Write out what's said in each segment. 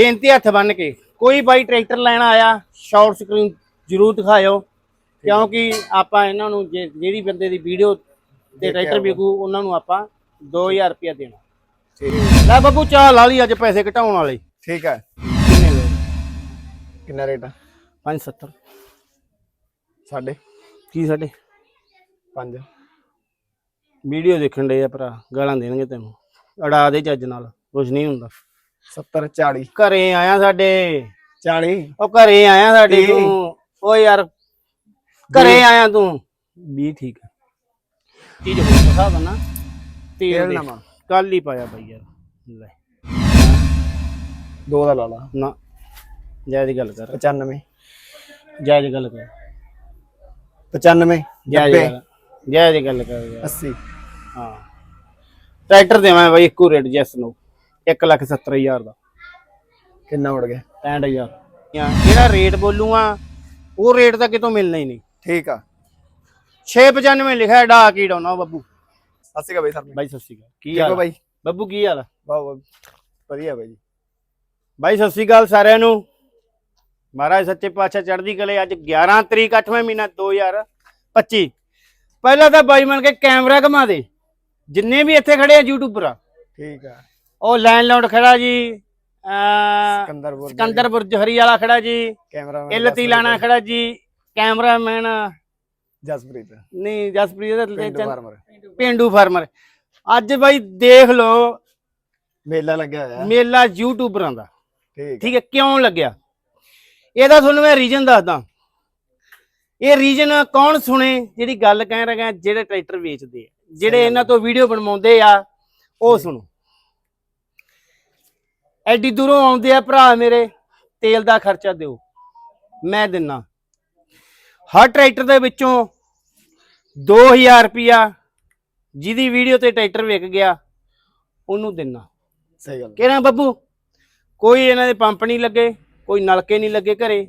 ਬੇਨਤੀ ਹੱਥ ਬੰਨ ਕੇ ਕੋਈ ਬਾਈ ਟਰੈਕਟਰ ਲੈਣ ਆਇਆ ਸ਼ਾਰਟ ਸਕਰੀਨ ਜ਼ਰੂਰ ਦਿਖਾਇਓ ਕਿਉਂਕਿ ਆਪਾਂ ਇਹਨਾਂ ਨੂੰ ਜਿਹੜੀ ਬੰਦੇ ਦੀ ਵੀਡੀਓ ਤੇ ਟਰੈਕਟਰ ਵਿਕੂ ਉਹਨਾਂ ਨੂੰ ਆਪਾਂ 2000 ਰੁਪਇਆ ਦੇਣਾ। ਠੀਕ। ਲੈ ਬੱਬੂ ਚਾਹ ਲਾ ਲਈ ਅੱਜ ਪੈਸੇ ਘਟਾਉਣ ਵਾਲੇ। ਠੀਕ ਹੈ। ਕਿੰਨੇ ਲਏ? ਕਿੰਨਾ ਰੇਟ ਆ? 570 ਸਾਡੇ? ਕੀ ਸਾਡੇ? 5 ਵੀਡੀਓ ਦੇਖਣ ਦੇ ਆ ਭਰਾ ਗਾਲਾਂ ਦੇਣਗੇ ਤੈਨੂੰ। ਅੜਾ ਦੇ ਚੱਜ ਨਾਲ ਕੁਝ ਨਹੀਂ ਹੁੰਦਾ। 70 40 ਘਰੇ ਆਇਆ ਸਾਡੇ। 40 ਉਹ ਘਰੇ ਆਇਆ ਸਾਡੇ ਵੀਹ। ਤੂੰ। ਓ ਯਾਰ ਘਰੇ ਆਇਆ ਤੂੰ। ਵੀ ਠੀਕ ਹੈ ਚੀਜ਼ ਹੋ ਸਕਦਾ ਨਾ ਤੇਲ ਤੇਲ ਨਵਾਂ। ਕੱਲ ਹੀ ਪਾਇਆ ਬਾਈ ਯਾਰ। ਲੈ। ਦੋ ਦਾ ਲਾ ਲਾ। ਨਾ। ਜਾਇਜ਼ ਗੱਲ ਕਰ। 95 ਜਾਇਜ਼ ਗੱਲ ਕਰ। 95 ਜਾਇਜ਼ 90 ਗੱਲ। ਜਾਇਜ਼ ਗੱਲ ਕਰ ਯਾਰ। 80 ਹਾਂ। ਟਰੈਕਟਰ ਦੇਵਾਂ ਬਾਈ ਇੱਕੋ ਰੇਟ ਜੈਸ ਨੂੰ। 170000 ਦਾ। ਕਿੰਨਾ ਉੜ ਗਿਆ? 65000 ਜਿਹੜਾ ਰੇਟ ਬੋਲੂਗਾ ਉਹ ਰੇਟ ਤਾਂ ਕਿਤੋਂ ਮਿਲਣਾ ਹੀ ਨਹੀਂ। ਠੀਕ ਆ। 695 ਲਿਖਿਆ ਡਾ ਕੀ ਡਾਉਣਾ ਬੱਬੂ। ਸਤਿ ਸ਼੍ਰੀ ਅਕਾਲ ਬਾਈ ਸਰ ਬਾਈ ਸਤਿ ਸ਼੍ਰੀ ਅਕਾਲ। ਕੀ ਠੀਕ ਹਾਲ ਹੋ ਆ? ਬਾਈ? ਬੱਬੂ ਕੀ ਹਾਲ ਆ? ਵਾਹ ਵਾਹ ਵਧੀਆ ਬਾਈ ਜੀ। ਬਾਈ ਸਤਿ ਸ਼੍ਰੀ ਅਕਾਲ ਸਾਰਿਆਂ ਨੂੰ। ਮਹਾਰਾਜ ਸੱਚੇ ਪਾਤਸ਼ਾਹ ਚੜ੍ਹਦੀ ਕਲੇ ਅੱਜ 11 ਤਰੀਕ 8ਵਾਂ ਮਹੀਨਾ 2025 ਪਹਿਲਾਂ ਤਾਂ ਬਾਈ ਬਣ ਕੇ ਕੈਮਰਾ ਘੁਮਾ ਦੇ। ਜਿੰਨੇ ਵੀ ਇੱਥੇ ਖੜੇ ਆ ਯੂਟਿਊਬਰ ਆ ਠੀਕ ਆ। ਉਹ ਲੈਂਡਲੋਡ ਖੜਾ ਜੀ ਸਿਕੰਦਰਪੁਰ ਸਿਕੰਦਰ ਬੁਰਜ ਹਰੀ ਵਾਲਾ ਖੜਾ ਜੀ ਕੈਮਰਾ ਇਲ ਤੀਲਾਣਾ ਖੜਾ ਜੀ ਕੈਮਰਾਮੈਨ ਜਸਪ੍ਰੀਤ। ਨਹੀਂ ਜਸਪ੍ਰੀਤ ਦਾ ਪਿੰਡ ਫਾਰਮਰ। ਪੇਂਡੂ ਫਾਰਮਰ। ਅੱਜ ਬਾਈ ਦੇਖ ਲਓ ਮੇਲਾ ਲੱਗਿਆ ਹੋਇਆ। ਮੇਲਾ ਯੂਟਿਊਬਰਾਂ ਦਾ। ਠੀਕ ਠੀਕ ਹੈ ਕਿਉਂ ਲੱਗਿਆ? ਇਹਦਾ ਤੁਹਾਨੂੰ ਮੈਂ ਰੀਜਨ ਦੱਸਦਾ। ਇਹ ਰੀਜਨ ਕੌਣ ਸੁਣੇ? ਜਿਹੜੀ ਗੱਲ ਕਹਿ ਰਿਹਾ ਜਿਹੜੇ ਟਰੈਕਟਰ ਵੇਚਦੇ ਆ। ਜਿਹੜੇ ਇਹਨਾਂ ਤੋਂ ਵੀਡੀਓ ਬਣਵਾਉਂਦੇ ਆ ਉਹ ਸੁਣੋ। ਐਡੀ ਦੂਰੋਂ ਆਉਂਦੇ ਆ ਭਰਾ ਮੇਰੇ ਤੇਲ ਦਾ ਖਰਚਾ ਦਿਓ। ਮੈਂ ਦਿੰਨਾ। ਹਰ ਟਰੈਕਟਰ ਦੇ ਵਿੱਚੋਂ 2000 ਰੁਪਿਆ ਜਿਹਦੀ ਵੀਡੀਓ ਤੇ ਟਰੈਕਟਰ ਵਿਕ ਗਿਆ ਉਹਨੂੰ ਦਿੰਨਾ। ਸਹੀ ਗੱਲ। ਕਿਹੜਾ ਬੱਬੂ? ਕੋਈ ਇਹਨਾਂ ਦੇ ਪੰਪ ਨਹੀਂ ਲੱਗੇ ਕੋਈ ਨਲਕੇ ਨਹੀਂ ਲੱਗੇ ਘਰੇ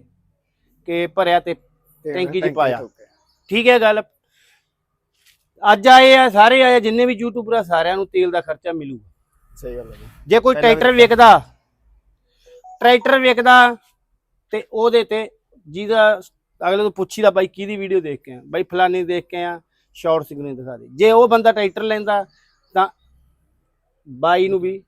ਕਿ ਭਰਿਆ ਤੇ ਟੈਂਕੀ 'ਚ ਪਾਇਆ। ਠੀਕ ਹੈ ਗੱਲ। ਅੱਜ ਆਏ ਆ ਸਾਰੇ ਆਏ ਜਿੰਨੇ ਵੀ ਯੂਟਿਊਬਰ ਆ ਸਾਰਿਆਂ ਨੂੰ ਤੇਲ ਦਾ ਖਰਚਾ ਮਿਲੂਗਾ। ਸਹੀ ਗੱਲ ਹੈ ਜੀ। ਕੋਈ ਟਰੈਕਟਰ ਵਿਕਦਾ ਟਰੈਕਟਰ ਵਿਕਦਾ ਤੇ ਉਹਦੇ ਤੇ ਜਿਹਦਾ ਅਗਲੇ ਤੋਂ ਪੁੱਛੀਦਾ ਬਾਈ ਕਿਹਦੀ ਵੀਡੀਓ ਦੇਖ ਕੇ ਆ ਬਾਈ ਫਲਾਨੀ ਦੇਖ ਕੇ ਆ ਸ਼ਾਰਟ ਸਿਗਨਲ ਦਿਖਾ ਦੇ। ਜੇ ਉਹ ਬੰਦਾ ਟਰੈਕਟਰ ਲੈਂਦਾ ਤਾਂ ਬਾਈ ਨੂੰ ਵੀ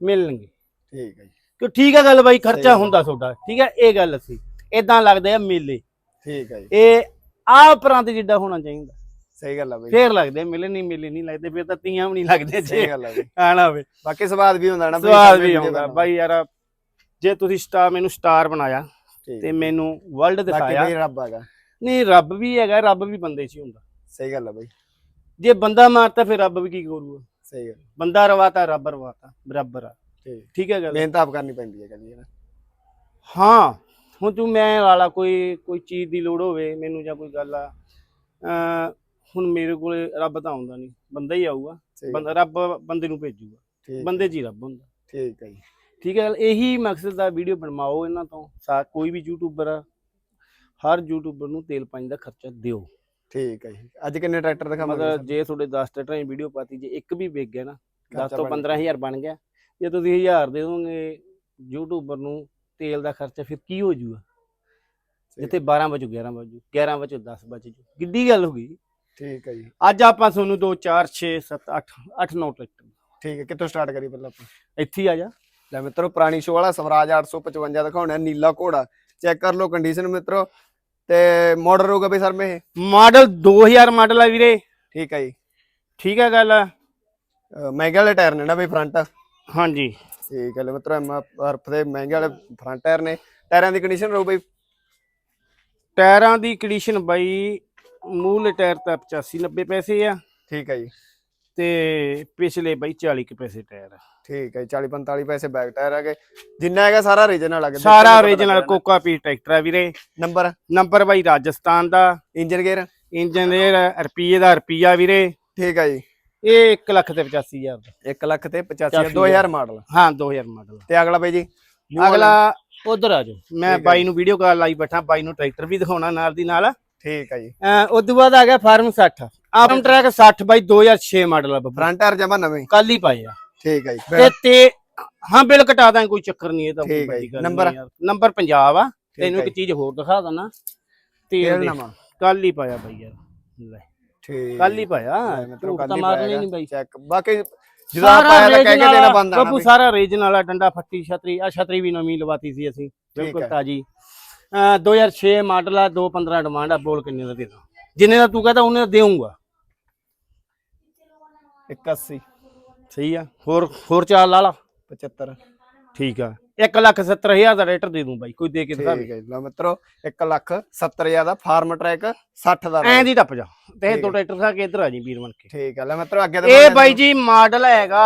ਮਿਲਣਗੇ। ਠੀਕ ਹੈ ਜੀ। ਕਿ ਠੀਕ ਹੈ ਗੱਲ ਬਾਈ ਖਰਚਾ। ਹੁੰਦਾ ਤੁਹਾਡਾ। ਠੀਕ ਹੈ ਇਹ ਗੱਲ ਅਸੀਂ। ਇਦਾਂ ਲੱਗਦੇ ਆ ਮੇਲੇ। ਠੀਕ ਹੈ ਜੀ। ਇਹ ਆਹ ਪ੍ਰਾਂਤ ਜਿੱਡਾ ਹੋਣਾ ਚਾਹੀਦਾ। ਸਹੀ ਗੱਲ ਹੈ ਬਾਈ। ਫੇਰ ਲੱਗਦੇ ਆ, ਮੇਲੇ ਨਹੀਂ ਮੇਲੇ ਨਹੀਂ ਲੱਗਦੇ ਫੇਰ ਤਾਂ ਤੀਆਂ ਵੀ ਨਹੀਂ ਲੱਗਦੇ ਸਹੀ ਜੇ। ਗੱਲ ਹੈ ਬਾਈ। ਆਣਾ ਹੋਵੇ। ਬਾਕੀ ਸਵਾਦ ਵੀ ਹੁੰਦਾ ਨਾ ਬਾਈ, ਸਵਾਦ ਵੀ ਆਉਂਦਾ। ਬਾਈ ਯਾਰ ਜੇ ਤੁਸੀਂ ਸਟਾਰ ਮੈਨੂੰ ਸਟਾਰ ਬਣਾਇਆ ਠੀਕ। ਤੇ ਹੈ। ਮੈਨੂੰ ਵਰਲਡ ਬਾਕੀ ਦਿਖਾਇਆ। ਬਾਈ ਰੱਬ ਹੈਗਾ। ਨਹੀਂ ਰੱਬ ਵੀ ਹੈਗਾ ਰੱਬ ਵੀ ਬੰਦੇ 'ਚ ਹੀ ਹੁੰਦਾ। ਸਹੀ ਗੱਲ ਹੈ ਬਾਈ। ਜੇ ਬੰਦਾ ਮਾਰਤਾ ਫਿਰ ਰੱਬ ਵੀ ਕੀ ਕਰੂਗਾ? ਸਹੀ ਗੱਲ। ਬੰਦਾ ਰਵਾਤਾ ਰੱਬ ਰਵਾਤਾ ਬਰਾਬਰ ਆ। ਠੀਕ। ਠੀਕ ਹੈ ਗੱਲ? ਮਿਹਨਤ ਆਪ ਕਰਨੀ ਪੈਂਦੀ ਹੈ ਕਦੀ ਨਾ? ਹਾਂ ਹੁਣ ਤੂੰ ਮੈਂ ਵਾਲਾ ਕੋਈ ਕੋਈ ਚੀਜ਼ ਦੀ ਲੋੜ ਹੋਵੇ ਮੈਨੂੰ ਜਾਂ ਕੋਈ ਗੱਲ ਆ। ਹੁਣ ਮੇਰੇ ਕੋਲੇ ਰੱਬ ਤਾਂ ਆਉਂਦਾ ਨਹੀਂ ਬੰਦਾ ਹੀ ਆਊਗਾ ਬੰਦਾ ਰੱਬ ਬੰਦੇ ਨੂੰ ਭੇਜੂਗਾ ਬੰਦੇ ਹੀ ਰੱਬ ਹੁੰਦਾ। ਠੀਕ ਹੈ ਜੀ। ਠੀਕ ਹੈ ਇਹੀ ਮਕਸਦ ਦਾ ਵੀਡੀਓ ਬਣਵਾਓ ਇਹਨਾਂ ਤੋਂ ਕੋਈ ਵੀ ਯੂਟਿਊਬਰ ਆ ਹਰ ਯੂਟਿਊਬਰ ਨੂੰ ਤੇਲ ਪਾਣੀ ਦਾ ਖਰਚਾ ਦਿਓ। ਠੀਕ ਹੈ ਜੀ। ਅੱਜ ਕਿੰਨੇ ਟਰੈਕਟਰ ਦਿਖਾਵਾਂਗੇ ਮਤਲਬ ਜੇ ਤੁਹਾਡੇ 10 ਟਰੈਕਟਰਾਂ ਦੀ ਵੀਡੀਓ ਪਾਤੀ ਜੇ ਇੱਕ ਵੀ ਵਿਕ ਗਿਆ ਨਾ 10 ਖਰਚਾ ਤੋਂ ਬਣ 15000 ਬਣ ਗਿਆ ਜੇ ਤੁਸੀਂ 1000 ਦੇ ਦੋਗੇ ਯੂਟਿਊਬਰ ਨੂੰ ਤੇਲ ਦਾ ਖਰਚਾ ਫਿਰ ਕੀ ਹੋ ਸਹੀ ਜਿੱਥੇ 12 ਵਜੇ 11 ਵਜੇ 11 ਵਜੇ 10 ਵਜੇ ਕਿੱਡੀ ਗੱਲ ਹੋ ਗਈ। ਠੀਕ ਹੈ ਜੀ। ਅੱਜ ਆਪਾਂ ਤੁਹਾਨੂੰ 2 4 6 7 8 8 9 ਟਰੈਕਟਰ ਠੀਕ ਹੈ ਕਿੱਥੋਂ ਸਟਾਰਟ ਕਰੀ ਪਹਿਲਾਂ ਆਪਾਂ? ਇੱਥੇ ਆ ਜਾ। ਲੈ ਮਿੱਤਰੋ ਪੁਰਾਣੀ ਸ਼ੋ ਵਾਲਾ ਸਵਰਾਜ 855 ਦਿਖਾਉਣਾ ਨੀਲਾ ਘੋੜਾ। ਚੈੱਕ ਕਰ ਲਓ ਕੰਡੀਸ਼ਨ ਮਿੱਤਰੋ। ਤੇ ਮਾਡਲ ਹੋਊਗਾ ਬਈ ਸਰ ਮੇ ਇਹ ਮਾਡਲ 2000 ਮਾਡਲ ਆ ਵੀਰੇ। ਠੀਕ ਹੈ ਜੀ। ਠੀਕ ਹੈ ਗੱਲ। ਮਹਿੰਗੇ ਵਾਲੇ ਟਾਇਰ ਨੇ ਨਾ ਬਈ ਫਰੰਟ ਹਾਂਜੀ। ਠੀਕ ਹੈ ਲੈ ਮਿੱਤਰੋ ਐਮ ਆਰ ਦੇ ਮਹਿੰਗੇ ਵਾਲੇ ਫਰੰਟ ਟਾਇਰ ਨੇ। ਟਾਇਰਾਂ ਦੀ ਕੰਡੀਸ਼ਨ ਰਹੂ ਬਈ। ਟਾਇਰਾਂ ਦੀ ਕੰਡੀਸ਼ਨ ਬਾਈ ਮੂਲ ਟਾਇਰ ਤਾਂ 85 90 ਪੈਸੇ ਆ। ਠੀਕ ਹੈ ਜੀ। ਤੇ ਪਿਛਲੇ ਬਾਈ 40 ਕੁ ਪੈਸੇ ਟਾਇਰ ਆ। ਠੀਕ ਹੈ 40 45 ਪੈਸੇ ਬੈਕ ਟਾਇਰ ਹੈਗੇ। ਜਿੰਨਾ ਹੈਗਾ ਸਾਰਾ ਰੀਜਨਲ ਹੈਗਾ। ਸਾਰਾ ਓਰੀਜਨਲ ਕੋਕਾ ਪੀ ਟਰੈਕਟਰ ਆ ਵੀਰੇ। ਨੰਬਰ? ਨੰਬਰ ਬਾਈ ਰਾਜਸਥਾਨ ਦਾ। Engine gear? ਇੰਜਨ ਦੇ ਰੁਪਈਏ ਦਾ ਰੁਪਈਆ ਵੀਰੇ। ਠੀਕ ਹੈ ਜੀ। ਇਹ 1 ਲੱਖ ਤੇ 85000 ਦਾ। 1 ਲੱਖ ਤੇ 85 2000 ਮਾਡਲ। ਹਾਂ 2000 ਮਾਡਲ। ਤੇ ਅਗਲਾ ਬਈ ਜੀ? ਅਗਲਾ ਉਧਰ ਆ ਜਾਓ। ਮੈਂ ਬਾਈ ਨੂੰ ਵੀਡੀਓ ਕਾਲ ਲਾਈ ਬੈਠਾ ਬਾਈ ਨੂੰ ਟਰੈਕਟਰ ਵੀ ਦਿਖਾਉਣਾ ਨਾਲ ਦੀ ਨਾਲ। ਠੀਕ ਹੈ ਜੀ। ਉਸ ਤੋਂ ਬਾਅਦ ਆ ਗਿਆ ਫਾਰਮ 60 ਆਰਮ ਟਰੈਕ 60 ਬਾਈ 2006 ਮਾਡਲ ਆ ਬੱਬਾ। ਫਰੰਟ ਟਾਇਰ ਜਮਾ ਨਵੇਂ। ਕੱਲ ਹੀ ਪਾਏ ਆ। ਠੀਕ ਹੈ ਜੀ। ਤੇ ਤੇ ਹਾਂ ਬਿੱਲ ਕਟਾ ਦਾਂ ਕੋਈ ਚੱਕਰ ਨਹੀਂ ਇਹ ਤਾਂ ਕੋਈ ਵੱਡੀ। ਗੱਲ ਨੰਬਰ? ਨੰਬਰ ਪੰਜਾਬ ਆ। ਤੈਨੂੰ ਇੱਕ ਚੀਜ਼ ਹੋਰ ਦਿਖਾ ਦਣਾ ਤੇਲ ਤੇਲ ਦੇ। ਨਵਾਂ। ਕੱਲ ਹੀ ਪਾਇਆ ਬਾਈ ਯਾਰ। ਲੈ। ਠੀਕ। ਕੱਲ ਹੀ ਪਾਇਆ। ਝੂਠ ਕੱਲ ਹੀ। ਨਹੀਂ ਬਾਈ। ਚੈੱਕ ਬਾਕੀ ਜਦੋਂ ਆਪਾਂ ਆਇਆ ਤਾਂ ਕਹਿ ਕੇ ਦੇਣਾ ਬੰਦਾ ਨਾ ਬੱਬੂ। ਸਾਰਾ ਰੀਜਨ ਵਾਲਾ ਡੰਡਾ ਫੱਟੀ ਛਤਰੀ। ਆ ਛਤਰੀ ਵੀ ਨਵੀਂ ਲਵਾਤੀ ਸੀ ਅਸੀਂ। ਬਿਲਕੁਲ। ਤਾਜੀ। 2006 ਮਾਡਲ ਆ 215 ਡਿਮਾਂਡ ਆ ਬੋਲ ਕਿੰਨੇ ਦਾ ਦੇ ਦਾਂ ਜਿੰਨੇ ਦਾ ਤੂੰ ਕਹਤਾ ਉਹਨੇ ਦਾ ਦੇਊਂਗਾ। 81 ਸਹੀ ਆ। ਹੋਰ ਹੋਰ ਚਾਲ ਲਾ ਲਾ। 75 ਠੀਕ ਆ। 1 ਲੱਖ 70 ਹਜ਼ਾਰ ਦਾ ਰੇਟਰ ਦੇ ਦੂੰ ਬਾਈ ਕੋਈ ਦੇ ਕੇ ਦਿਖਾ ਠੀਕ ਹੈ ਜੀ। ਲਓ ਮਿੱਤਰੋ 1 ਲੱਖ 70 ਹਜ਼ਾਰ ਦਾ ਫਾਰਮ ਟਰੈਕ 60 ਦਾ ਐਂ ਦੀ ਟੱਪ ਜਾ। ਤੇ ਠੀਕ ਦੋ ਹੈ। ਟਰੈਕਟਰ ਖਾ ਕੇ ਇੱਧਰ ਆ ਜੀ ਵੀਰ ਬਣ ਕੇ। ਠੀਕ ਹੈ ਲੈ ਮਿੱਤਰੋ ਅੱਗੇ ਇਹ ਬਾਈ ਜੀ ਮਾਡਲ ਹੈਗਾ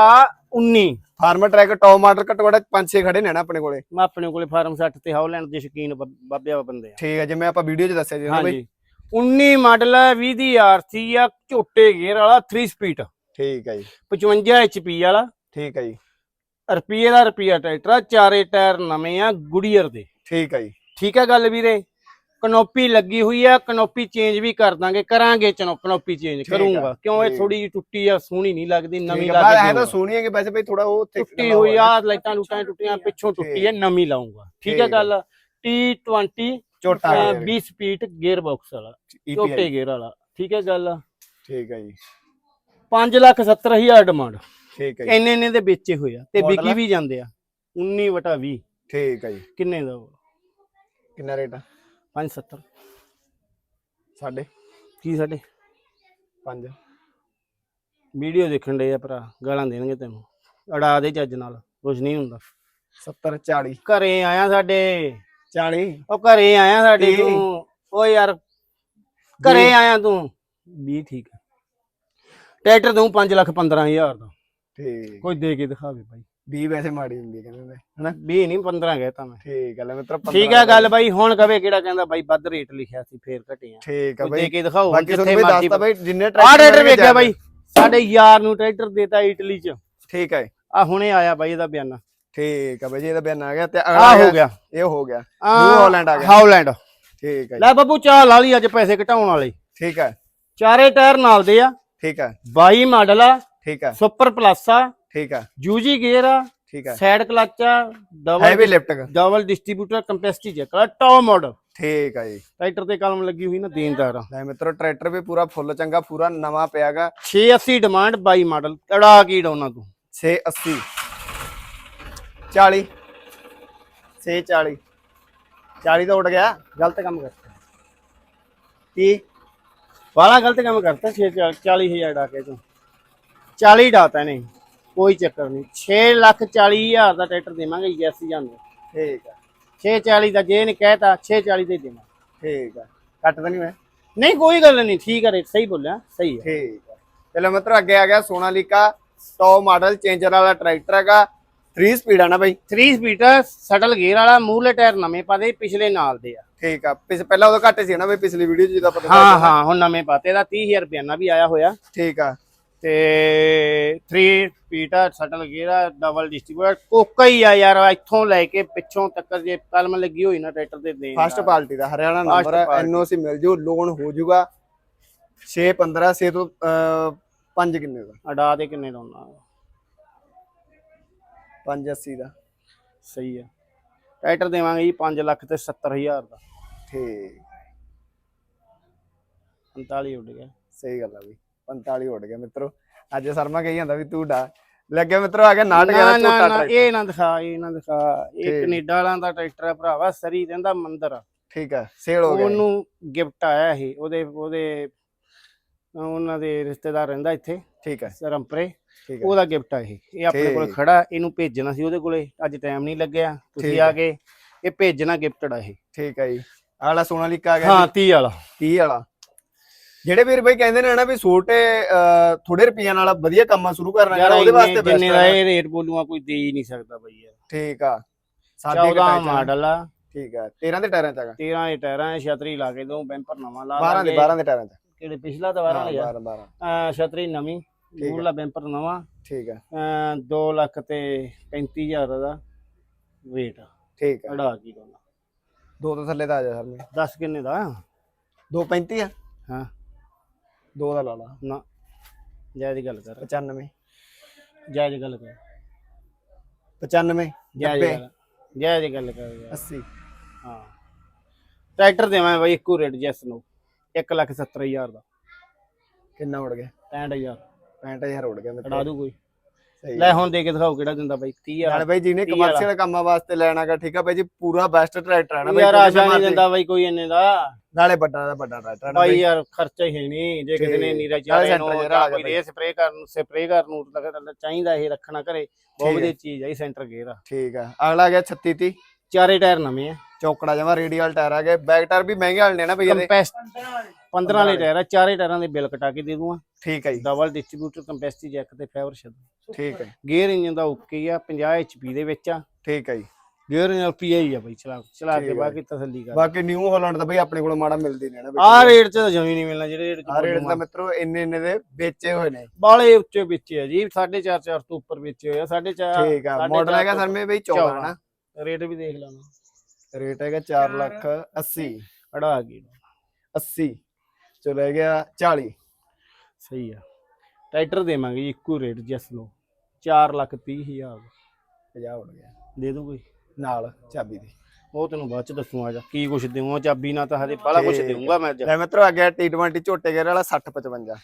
19 ਫਾਰਮ ਟਰੈਕ ਟੌਪ ਮਾਡਲ ਘੱਟੋ ਘੱਟ 5-6 ਖੜੇ ਨੇ ਨਾ ਆਪਣੇ ਕੋਲੇ। ਮੈਂ ਆਪਣੇ ਕੋਲੇ ਫਾਰਮ 60 ਤੇ ਹਾਉਲੈਂਡ ਦੇ ਸ਼ਕੀਨ ਬ- ਬਾਬਿਆ ਬੰਦੇ ਆ। ਠੀਕ ਹੈ ਜਿਵੇਂ ਆਪਾਂ ਵੀਡੀਓ 'ਚ ਦੱਸਿਆ ਜੀ ਬਾਈ ਹਾਂਜੀ। 19 ਮਾਡਲ ਹੈ 20 ਦੀ ਆਰਸੀ ਆ ਝੋਟੇ ਗੇਅਰ ਵਾਲਾ 3 ਸਪੀਡ ਠੀਕ ਹੈ ਜੀ। 55 HP ਵਾਲਾ। ਠੀਕ ਹੈ ਜੀ। ਰੁਪਈਏ ਦਾ ਰੁਪਈਆ ਟਰੈਕਟਰ ਆ ਚਾਰੇ ਟਾਇਰ ਨਵੇਂ ਆ ਗੁਡੀਅਰ ਦੇ। ਠੀਕ ਹੈ ਜੀ। ਠੀਕ ਹੈ ਗੱਲ ਵੀਰੇ? ਕਨੋਪੀ ਲੱਗੀ ਹੋਈ ਆ ਕਨੋਪੀ ਚੇਂਜ ਵੀ ਕਰ ਦਾਂਗੇ ਕਰਾਂਗੇ ਚਨੋ ਕਨੋਪੀ ਚੇਂਜ ਕਰੂੰਗਾ। ਕਿਉਂ ਇਹ। ਥੋੜੀ ਜਿਹੀ ਟੁੱਟੀ ਆ ਸੋਹਣੀ ਨਹੀਂ ਲੱਗਦੀ ਨਵੀਂ ਠੀਕ ਹੈ ਲੱਗਦੀ ਤਾਂ ਸੋਹਣੀ ਹੈ ਕਿ ਵੈਸੇ ਬਈ ਥੋੜਾ ਉਹ ਉੱਥੇ ਟੁੱਟੀ ਹੋਈ ਆ ਲਾਈਟਾਂ ਲੂਟਾਂ ਟੁੱਟੀਆਂ ਪਿੱਛੋਂ ਟੁੱਟੀ ਹੈ ਨਵੀਂ ਲਾਉਂਗਾ ਠੀਕ ਹੈ। ਗੱਲ? T20 ਝੋਟਾ ਅਹ, gear, 20 ਸਪੀਡ ਗੇਅਰ ਬਾਕਸ ਵਾਲਾ EPI ਝੋਟੇ ਗੇਅਰ ਵਾਲਾ। ਠੀਕ ਹੈ ਗੱਲ? ਠੀਕ ਹੈ ਜੀ। 5 ਲੱਖ 70 ਹਜ਼ਾਰ ਡਿਮਾਂਡ ਠੀਕ ਹੈ ਜੀ। ਇੰਨੇ ਇੰਨੇ ਦੇ ਵੇਚੇ ਹੋਏ ਆ ਤੇ ਵਿਕੀ? ਵੀ ਜਾਂਦੇ ਆ। 19 ਵਟਾ 20 ਠੀਕ ਹੈ ਜੀ। ਕਿੰਨੇ ਦਾ? ਕਿੰਨਾ ਰੇਟ ਆ? 570 ਸਾਡੇ? ਕੀ ਸਾਡੇ? 5 ਵੀਡੀਓ ਦੇਖਣ ਦੇ ਆ ਭਰਾ ਗਾਲਾਂ ਦੇਣਗੇ ਤੈਨੂੰ। ਅੜਾ ਦੇ ਚੱਜ ਨਾਲ ਕੁਝ ਨਹੀਂ ਹੁੰਦਾ। 70 40 ਘਰੇ ਆਇਆ ਸਾਡੇ। 40 ਉਹ ਘਰੇ ਆਇਆ ਸਾਡੇ ਤੀਹ। ਤੂੰ। ਓ ਯਾਰ ਘਰੇ ਆਇਆ ਤੂੰ। 20 ਠੀਕ ਹੈ ਟਰੈਕਟਰ ਦਊਂ 5 ਲੱਖ 15 ਹਜ਼ਾਰ ਦਾ। ਠੀਕ। ਕੋਈ ਦੇ ਕੇ ਦਿਖਾਵੇ ਬਾਈ 20 ਵੈਸੇ ਮਾੜੀ ਹੁੰਦੀ ਹੈ ਕਹਿੰਦੇ ਨੇ ਹਨਾ? 20 ਨਹੀਂ 15 ਕਹਿਤਾ ਮੈਂ। ਠੀਕ ਹੈ ਲੈ ਮਿੱਤਰ ਠੀਕ ਹੈ ਗੱਲ ਬਾਈ ਹੁਣ ਕਵੇ ਕਿਹੜਾ ਕਹਿੰਦਾ ਬਾਈ ਵੱਧ ਰੇਟ ਲਿਖਿਆ ਸੀ ਫੇਰ ਘਟਿਆ ਠੀਕ ਹੈ ਦੇ ਬਾਈ। ਕੇ ਦਿਖਾਓ ਬਾਕੀ ਤੁਹਾਨੂੰ ਵੀ ਦੱਸਤਾ ਬਾਈ ਜਿੰਨੇ ਟਰੈਕਟਰ ਟਰੈਕਟਰ ਵੇਖਿਆ ਬਾਈ ਸਾਡੇ ਯਾਰ ਨੂੰ ਟਰੈਕਟਰ ਦੇਤਾ ਇਟਲੀ ਚ। ਠੀਕ ਹੈ ਆ ਹੁਣੇ ਆਇਆ ਬਾਈ ਇਹਦਾ ਬਿਆਨ। ਠੀਕ ਹੈ ਬਾਈ ਜੀ ਇਹਦਾ ਬਿਆਨ ਆ ਗਿਆ ਤੇ ਆ ਹੋ ਗਿਆ। ਇਹ ਹੋ ਗਿਆ। ਨਿਊ ਹਾਲੈਂਡ ਆ ਗਿਆ। ਹਾਲੈਂਡ ਠੀਕ ਹੈ ਲੈ ਬੱਬੂ ਚਾਹ ਲਾ ਲਈ ਅੱਜ ਪੈਸੇ ਘਟਾਉਣ ਵਾਲੇ। ਠੀਕ ਹੈ ਚਾਰੇ ਟਾਇਰ ਨਾਲ ਦੇ ਆ। ਠੀਕ ਹੈ 22 ਮਾਡਲ ਆ। ਠੀਕ ਹੈ ਸੁਪਰ ਪਲੱਸ ਆ। ਠੀਕ ਹੈ ਯੂਜੀ ਗੇਅਰ ਆ ਠੀਕ ਹੈ ਸਾਈਡ ਕਲਚ ਆ double heavy lift double distributor capacity check ਆ ਟੌਪ ਮਾਡਲ ਠੀਕ ਹੈ ਜੀ। ਟਰੈਕਟਰ ਤੇ ਕਲਮ ਲੱਗੀ ਹੋਈ ਨਾ ਦੇਣਦਾਰ ਆ। ਲੈ ਮਿੱਤਰੋ ਟਰੈਕਟਰ ਵੀ ਪੂਰਾ ਫੁੱਲ ਚੰਗਾ ਪੂਰਾ ਨਵਾਂ ਪਿਆਗਾ। 680 ਡਿਮਾਂਡ 22 ਮਾਡਲ ਅੜਾ ਕੀ ਡਾਉਣਾ ਤੂੰ। 680 40 640 40 ਤਾਂ ਉੱਡ ਗਿਆ ਗਲਤ ਕੰਮ ਕਰਤਾ। 30 ਬਾਲਾ ਗਲਤ ਕੰਮ ਕਰਤਾ 6 40000 ਡਾਕੇ ਤੂੰ। 40 ਡਾਤਾ ਨੇ ਕੋਈ ਚੱਕਰ ਨਹੀਂ। 6 ਲੱਖ 40 ਹਜ਼ਾਰ ਦਾ ਟਰੈਕਟਰ ਦੇਵਾਂਗੇ ਯੈਸ ਜਾਂਦੇ ਠੀਕ ਹੈ 640 ਦਾ ਜੇ ਨੇ ਕਹਿਤਾ 640 ਦੇ ਦੇਵਾਂ। ਠੀਕ ਹੈ ਕੱਟ ਤਾਂ ਨਹੀਂ ਮੈਂ ਨਹੀਂ ਕੋਈ ਗੱਲ ਨਹੀਂ। ਠੀਕ ਹੈ ਰੇਟ ਸਹੀ ਬੋਲਿਆ ਸਹੀ ਹੈ ਠੀਕ ਹੈ ਚਲੋ ਮਿੱਤਰੋ ਅੱਗੇ ਆ ਗਿਆ ਸੋਨਾਲੀਕਾ ਟੌਪ ਮਾਡਲ ਚੇਂਜਰ ਵਾਲਾ ਟਰੈਕਟਰ ਹੈਗਾ। 3 ਸਪੀਡ ਆ ਨਾ ਬਾਈ? 3 ਸਪੀਟਰ ਸਟਲ ਗੇਅਰ ਵਾਲਾ ਮੂਹਰਲੇ ਟਾਇਰ ਨਵੇਂ ਪਾਦੇ ਪਿਛਲੇ ਨਾਲ ਦੇ ਆ। ਠੀਕ ਆ। ਪਿਛ ਪਹਿਲਾਂ ਉਹਦਾ ਘੱਟ ਸੀ ਨਾ ਬਈ ਪਿਛਲੀ ਵੀਡੀਓ 'ਚ ਜਿਹਦਾ ਪਤਾ ਹਾਂ ਹਾਂ ਹੁਣ ਨਵੇਂ ਪਾਤੇ ਦਾ 30000 ਰੁਪਏ ਨਾਲ ਵੀ ਆਇਆ ਹੋਇਆ। ਠੀਕ ਆ। ਤੇ 3 ਸਪੀਟਰ ਸਟਲ ਗੇਅਰ ਡਬਲ ਡਿਸਟ੍ਰੀਬਿਊਟਰ ਕੋਕਾ ਹੀ ਆ ਯਾਰ ਇੱਥੋਂ ਲੈ ਕੇ ਪਿੱਛੋਂ ਤੱਕ ਜੇ ਕਲਮ ਲੱਗੀ ਹੋਈ ਨਾ ਟਰੈਕਟਰ ਤੇ ਦੇਣ ਫਸਟ ਪਾਰਟੀ ਦਾ ਹਰਿਆਣਾ ਨੰਬਰ ਹੈ। ਐਨਓਸੀ ਮਿਲ ਜੂ ਲੋਨ ਹੋ ਜੂਗਾ। 6 15 6 ਤੋਂ 5 ਕਿੰਨੇ ਦਾ? ਅਡਾ ਦੇ ਕਿੰਨੇ ਲਾਉਣਾ 580 ਦਾ। ਸਹੀ ਹੈ ਟਰੈਕਟਰ ਦੇਵਾਂਗੇ ਜੀ 5 ਲੱਖ ਤੇ 70000 ਦਾ। ਠੀਕ। 45 ਉੱਡ ਗਿਆ। ਸਹੀ ਗੱਲ ਆ ਬਈ। 45 ਉੱਡ ਗਿਆ ਮਿੱਤਰੋ। ਅੱਜ ਸ਼ਰਮਾ ਕਹੀ ਜਾਂਦਾ ਵੀ ਤੂੰ ਡਾ। ਲੱਗਿਆ ਮਿੱਤਰੋ ਆ ਗਿਆ ਨਾਟ ਗਿਆ ਨਾ ਨਾ ਝੋਟਾ ਨਾ ਟਰੈਕਟਰ ਇਹ ਨਾ ਦਿਖਾ ਇਹ ਨਾ ਦਿਖਾ। ਇਹ। ਕੈਨੇਡਾ ਵਾਲਾਂ ਦਾ ਟਰੈਕਟਰ ਹੈ ਭਰਾਵਾ ਸਰੀ ਰਹਿੰਦਾ ਮੰਦਰ ਆ। ਠੀਕ ਆ ਸੇਲ ਹੋ ਗਿਆ। ਉਹਨੂੰ ਗਿਫਟ ਆਇਆ ਇਹ ਉਹਦੇ ਉਹਦੇ ਉਹਨਾਂ ਦੇ ਰਿਸ਼ਤੇਦਾਰ ਰਹਿੰਦਾ ਇੱਥੇ ਠੀਕ ਹੈ ਸਰੰਪਰੇ ਠੀਕ ਹੈ ਉਹਦਾ ਗਿਫਟ ਆ ਇਹ। ਇਹ ਆਪਣੇ ਕੋਲ। ਖੜਾ ਇਹਨੂੰ ਭੇਜਣਾ ਸੀ ਉਹਦੇ ਕੋਲੇ। ਅੱਜ ਟਾਈਮ ਨਹੀਂ ਲੱਗਿਆ। ਤੁਸੀਂ ਆ। ਕੇ ਇਹ ਭੇਜਣਾ ਗਿਫਟਡ ਆ ਇਹ। ਠੀਕ ਹੈ ਜੀ। ਆਹ ਵਾਲਾ ਸੋਨਾਲੀਕਾ ਆ ਗਿਆ ਹਾਂ 30 ਵਾਲਾ। 30 ਵਾਲਾ। ਜਿਹੜੇ ਵੀਰ ਬਈ ਕਹਿੰਦੇ ਨੇ ਨਾ ਵੀ ਛੋਟੇ ਥੋੜੇ ਰੁਪਈਆਂ ਨਾਲ ਵਧੀਆ ਕੰਮ ਸ਼ੁਰੂ ਕਰਨਾ ਯਾਰ ਉਹਦੇ ਵਾਸਤੇ ਇੰਨੇ- ਜਿੰਨੇ ਬੈਸਟ ਦਾ ਇਹ ਰੇਟ ਬੋਲੂਗਾ ਕੋਈ ਦੇ ਹੀ ਨਹੀਂ ਸਕਦਾ ਬਈ ਯਾਰ। ਠੀਕ ਆ। ਸਾਦੇ 14 ਕਟਾਈ ਚ ਮਾਡਲ ਆ। ਠੀਕ ਆ। 13 ਦੇ ਟਾਇਰਾਂ ਚ ਹੈਗਾ। 13 ਦੇ ਟਾਇਰਾਂ ਹੈ ਛਤਰੀ ਲਾ ਕੇ ਦੋ ਬੈਂਪਰ ਨਵਾਂ ਲਾ 12 ਦੇ ਦਾਂਗੇ। 12 ਦੇ ਟਾਇਰਾਂ ਚ। ਕਿਹੜੇ ਪਿਛਲਾ ਤਾਂ 12 ਲਿਆ 12 12 ਅਹ ਛਤਰੀ ਨਵੀਂ ਹੈ। ਮੂਰਲਾ ਬੈਂਪਰ ਨਵਾਂ। ਠੀਕ ਆ। 2 ਲੱਖ ਤੇ 35000 ਦਾ ਵੇਟ ਠੀਕ ਆ। ਅੜਾ ਕੀ ਦੋਨਾ ਦੋ ਤੋਂ ਥੱਲੇ ਦਾ ਆ ਜਾ ਸਰ ਮੈਂ 10 ਕਿੰਨੇ ਦਾ 235 ਆ। ਹਾਂ। ਦੋ ਦਾ ਲਾ ਲਾ। ਨਾ। ਜਾਇਜ਼ ਗੱਲ ਕਰ। 95 ਜਾਇਜ਼ ਗੱਲ ਕਰ। 95 ਜੈ 90 ਜੈ ਜੈ ਜੀ ਗੱਲ ਕਰ ਯਾਰ। 80 ਹਾਂ। ਟਰੈਕਟਰ ਦੇਵਾਂ ਬਾਈ ਇੱਕੋ ਰੇਟ ਜੈਸ ਨੂੰ। 170000 ਦਾ। ਕਿੰਨਾ ਉੜ ਗਿਆ? 65000 65000 ਉੜ ਗਿਆ ਮਿੱਤਰੋ ਦੂ ਕੋਈ। ਲੈ ਹੁਣ ਦੇ ਕੇ ਦਿਖਾਓ ਕਿਹੜਾ ਦਿੰਦਾ ਬਾਈ 30000 ਨਾਲ ਬਾਈ ਜਿਹਨੇ ਵਾਲਾ। ਕਮਰਸ਼ੀਅਲ ਕੰਮਾਂ ਵਾਸਤੇ ਲੈਣਾਗਾ ਠੀਕ ਆ ਬਾਈ ਜੀ ਪੂਰਾ ਬੈਸਟ ਟਰੈਕਟਰ ਹੈ ਨਾ ਯਾਰ ਕੋਈ ਆਸ਼ਾ ਨਹੀਂ ਦਿੰਦਾ ਬਾਈ ਕੋਈ ਇੰਨੇ ਦਾ। ਨਾਲੇ ਵੱਡਾ ਦਾ ਵੱਡਾ ਟਰੈਕਟਰ ਹੈ ਬਾਈ ਬਾਈ। ਯਾਰ ਖਰਚਾ ਹੀ ਨਹੀਂ ਜੇ ਕਿਸੇ ਨੇ। ਨੀਰਾ ਗਿਆ ਕੋਈ ਰੇ ਸਪਰੇ ਕਰਨ ਨੂੰ ਸਪਰੇ ਕਰਨ ਨੂੰ ਚਾਹੀਦਾ ਇਹ ਰੱਖਣਾ ਘਰੇ। ਬਹੁਤ। ਵਧੀਆ ਚੀਜ਼ ਹੈ ਇਹ ਸੈਂਟਰ ਗੇਅਰ ਆ। ਠੀਕ ਆ। ਅਗਲਾ ਗਿਆ 36 30 ਚਾਰੇ ਟਾਇਰ ਨਵੇਂ ਆ। ਚੌਕੜਾ ਜਮਾ ਰੇਡੀਅਲ ਟਾਇਰ ਆ ਗਏ। ਬੈਕ ਟਾਇਰ ਵੀ ਮਹਿੰਗੇ ਵਾਲੇ ਨੇ ਨਾ ਬਈ ਇਹਦੇ। ਕੰਪੈਸਟ 15 ਵਾਲੇ ਟਾਇਰ ਆ ਚਾਰੇ ਟਾਇਰਾਂ ਦੇ ਬਿੱਲ ਕਟਾ ਕੇ ਦੇ ਦੂੰਗਾ। ਠੀਕ ਹੈ ਜੀ। ਡਬਲ ਡਿਸਟ੍ਰੀਬਿਊਟਰ ਕੰਪੈਸਟੀ ਜੈਕ ਤੇ ਫਾਈਬਰ ਸ਼ਦ ਠੀਕ ਹੈ ਗੇਅਰ ਇੰਜਨ ਦਾ ਓਕੇ ਆ 50 HP ਦੇ ਵਿੱਚ ਆ। ਠੀਕ ਹੈ ਜੀ। ਗੇਅਰ ਇੰਜਨ ਪੀਆਈ ਆ ਬਾਈ ਚਲਾ ਚਲਾ ਕੇ। ਬਾਕੀ ਤਸੱਲੀ ਕਰ। ਬਾਕੀ ਨਿਊ ਹਾਲੈਂਡ ਤਾਂ ਬਈ ਆਪਣੇ ਕੋਲ ਮਾੜਾ ਮਿਲਦੀ ਨਹੀਂ ਨਾ ਆ ਰੇਟ 'ਚ ਤਾਂ ਜਮੀ ਨਹੀਂ ਮਿਲਣਾ ਜਿਹੜੇ ਰੇਟ 'ਚ ਆ ਰੇਟ ਤਾਂ ਮਿੱਤਰੋ ਇੰਨੇ ਇੰਨੇ ਦੇ ਵੇਚੇ ਹੋਏ ਨੇ। ਬਾਲੇ ਉੱਚੇ ਵੇਚੇ ਆ ਜੀ 4.5 4 ਤੋਂ ਉੱਪਰ ਵੇਚੇ ਹੋਏ ਆ 4.5 ਠੀਕ ਆ। ਮਾਡਲ ਹੈਗਾ ਸਰ ਮੇ ਬਈ 14 ਨਾ। ਰੇਟ ਵੀ ਦੇਖ ਲੈਣਾ। ਰੇਟ ਹੈਗਾ 4 ਲੱਖ 80 ਅੜਾ ਗਈ 80 ਚਲੋ ਗਿਆ 40 ਸਹੀ ਆ। ਟਰੈਕਟਰ ਦੇਵਾਂਗੇ ਜੀ ਇੱਕੋ ਰੇਟ ਜਿਸ ਲੋ 4 ਲੱਖ 30 ਹਜ਼ਾਰ। ਦਾ। 50 ਹੋ ਗਿਆ। ਦੇ ਦੋ ਕੋਈ? ਨਾਲ ਚਾਬੀ ਦੀ। ਉਹ ਤੈਨੂੰ ਬਾਅਦ ਚ ਦੱਸੂਗਾ ਜਾ। ਕੀ ਕੁਛ ਦੇਵਾਂ ਚਾਬੀ ਨਾ ਤਾਂ ਹਜੇ ਬੜਾ ਕੁਛ। ਦੇਵਾਂਗਾ ਮੈਂ ਲੈ ਮਿੱਤਰੋ ਆ ਗਿਆ T20 ਝੋਟੇ ਗੇਰ ਵਾਲਾ 60 55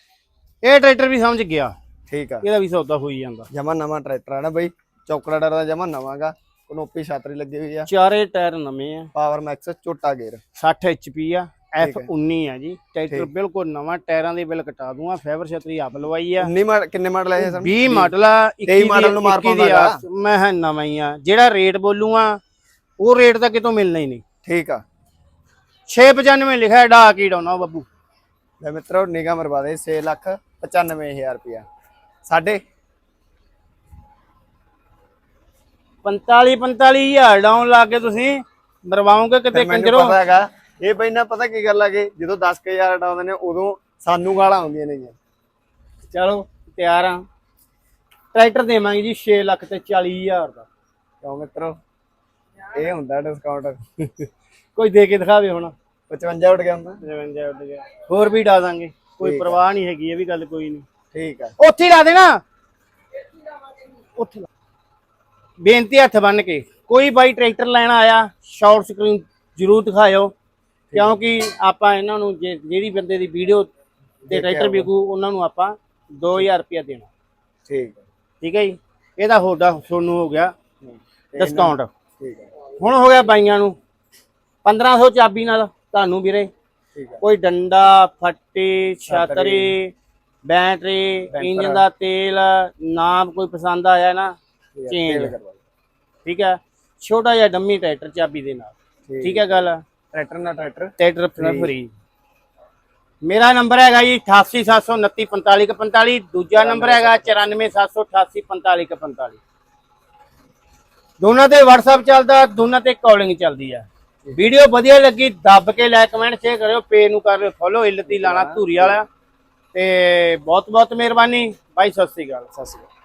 ਇਹ ਟਰੈਕਟਰ ਵੀ ਸਮਝ ਗਿਆ। ਠੀਕ ਆ। ਇਹਦਾ ਵੀ ਸੌਦਾ ਹੋਈ ਜਾਂਦਾ। ਜਮਾ ਨਵਾਂ ਟਰੈਕਟਰ ਆ ਨਾ ਬਈ। ਚੌਕੜਾ ਡਰ ਦਾ ਜਮਾ ਨਵਾਂਗਾ। ਕਨੋਪੀ ਛਾਤਰੀ ਲੱਗੀ ਹੋਈ ਆ। ਚਾਰੇ ਟਾਇਰ ਨਵੇਂ ਆ। ਪਾਵਰ ਮੈਕਸ ਝੋਟਾ ਗੇਰ 60 HP ਆ ਠੀਕ ਹੈ। F19 ਆ ਜੀ। ਟਰੈਕਟਰ। ਬਿਲਕੁਲ ਨਵਾਂ ਟਾਇਰਾਂ ਦੇ ਬਿੱਲ ਕਟਾ ਦੂੰਗਾ। ਫਾਈਬਰ ਛਤਰੀ ਆਪ ਲਵਾਈ ਆ। 19 ਮਾਡਲ ਕਿੰਨੇ ਮਾਡਲ ਆਏ ਸਰ? 20 ਮਾਡਲ ਆ 23 ਮਾਡਲ ਨੂੰ ਮਾਰ ਪਾਉਂਦਾ। ਮੈਂ ਹਾਂ ਨਵਾਂ ਹੀ ਆ। ਜਿਹੜਾ ਰੇਟ ਬੋਲੂਗਾ ਉਹ ਰੇਟ ਤਾਂ ਕਿਤੋਂ ਮਿਲਣਾ ਹੀ ਨਹੀਂ। ਠੀਕ ਆ। 695 ਲਿਖਿਆ ਡਾ ਕੀ ਡਾਉਣਾ ਬੱਬੂ। ਲੈ ਮਿੱਤਰੋ ਨਿਗਾਹ ਮਰਵਾ ਦੇ 6 ਲੱਖ 95000 ਰੁਪਿਆ ਸਾਡੇ 45 45000 ਡਾਉਨ ਲਾ ਕੇ ਤੁਸੀਂ ਮਰਵਾਓਗੇ ਕਿਤੇ ਕੰਜਰੋ। ਪਤਾ ਹੈਗਾ ਇਹ ਬਈ ਨਾ ਪਤਾ ਕੀ ਗੱਲ ਆ ਕਿ ਜਦੋਂ 10000 ਹਟਾਉਂਦੇ ਨੇ ਉਦੋਂ ਸਾਨੂੰ ਗਾਲਾਂ ਆਉਂਦੀਆਂ ਨੇ ਚਲੋ ਤਿਆਰ ਆ। ਟਰੈਕਟਰ ਦੇਵਾਂਗੇ ਜੀ 6 ਲੱਖ ਤੇ 40000 ਦਾ। ਕਿਉਂ ਮਿੱਤਰੋ? ਇਹ ਹੁੰਦਾ ਡਿਸਕਾਊਂਟ ਕੋਈ ਦੇ ਕੇ ਦਿਖਾਵੇ ਹੁਣ। 55 ਉੱਡ ਗਿਆ ਹੁੰਦਾ। 55 ਉੱਡ ਗਿਆ। ਹੋਰ ਵੀ ਡਾ ਦਾਂਗੇ। ਕੋਈ। ਪਰਵਾਹ ਨਹੀਂ ਹੈਗੀ ਇਹ ਵੀ ਗੱਲ ਕੋਈ ਨਹੀਂ। ਠੀਕ ਆ। ਉੱਥੇ ਲਾ ਦੇਣਾ। ਉੱਥੇ। ਬੇਨਤੀ ਹੱਥ ਬੰਨ ਕੇ ਕੋਈ ਬਾਈ ਟਰੈਕਟਰ ਲੈਣਾ ਆਇਆ ਸ਼ਾਰਟ ਸਕਰੀਨ ਜ਼ਰੂਰ ਦਿਖਾਇਓ ਕਿਉਂਕਿ ਆਪਾਂ ਇਹਨਾਂ ਨੂੰ ਜਿਹੜੀ ਬੰਦੇ ਦੀ ਵੀਡੀਓ ਤੇ ਟਰੈਕਟਰ ਵਿਕੂ ਉਹਨਾਂ ਨੂੰ ਆਪਾਂ 2000 ਰੁਪਇਆ ਦੇਣਾ। ਠੀਕ। ਠੀਕ ਹੈ ਜੀ? ਇਹਦਾ ਹੋਡਾ ਤੁਹਾਨੂੰ ਹੋ ਗਿਆ ਡਿਸਕਾਊਂਟ ਠੀਕ ਹੁਣ ਹੋ ਗਿਆ ਬਾਈਆਂ ਨੂੰ 1500 ਚਾਬੀ ਨਾਲ ਤੁਹਾਨੂੰ ਵੀਰੇ ਕੋਈ ਡੰਡਾ ਫੱਟੇ ਛਤਰੀ ਬੈਟਰੀ ਇੰਜਨ ਦਾ ਤੇਲ ਨਾਮ ਕੋਈ ਪਸੰਦ ਆਇਆ ਨਾ ਚੇਂਜ। ਠੀਕ ਹੈ ਛੋਟਾ ਜਿਹਾ ਡੰਮੀ ਟਰੈਕਟਰ ਚਾਬੀ ਦੇ ਨਾਲ। ਠੀਕ। ਹੈ ਗੱਲ? ਟਰੈਕਟਰ ਨਾਲ ਟਰੈਕਟਰ। Tractor free. ਮੇਰਾ ਨੰਬਰ ਹੈਗਾ ਜੀ 8879454545 ਦੂਜਾ ਨੰਬਰ ਹੈਗਾ 9478844545 ਦੋਨਾਂ ਤੇ WhatsApp ਚੱਲਦਾ ਦੋਨਾਂ ਤੇ ਕਾਲਿੰਗ ਚੱਲਦੀ ਆ। ਵੀਡੀਓ ਵਧੀਆ ਲੱਗੀ ਦੱਬ ਕੇ ਲਾਇਕ ਕਮੈਂਟ ਸ਼ੇਅਰ ਕਰਿਓ ਪੇਜ ਨੂੰ ਕਰ ਲਿਓ ਫੋਲੋ ਇਲਤੀ ਲਾਣਾ ਧੂਰੀ ਵਾਲਾ। ਤੇ ਬਹੁਤ ਬਹੁਤ ਮਿਹਰਬਾਨੀ। ਬਾਈ ਸਤਿ ਸ੍ਰੀ ਅਕਾਲ। ਸਤਿ ਸ਼੍ਰੀ ਅਕਾਲ।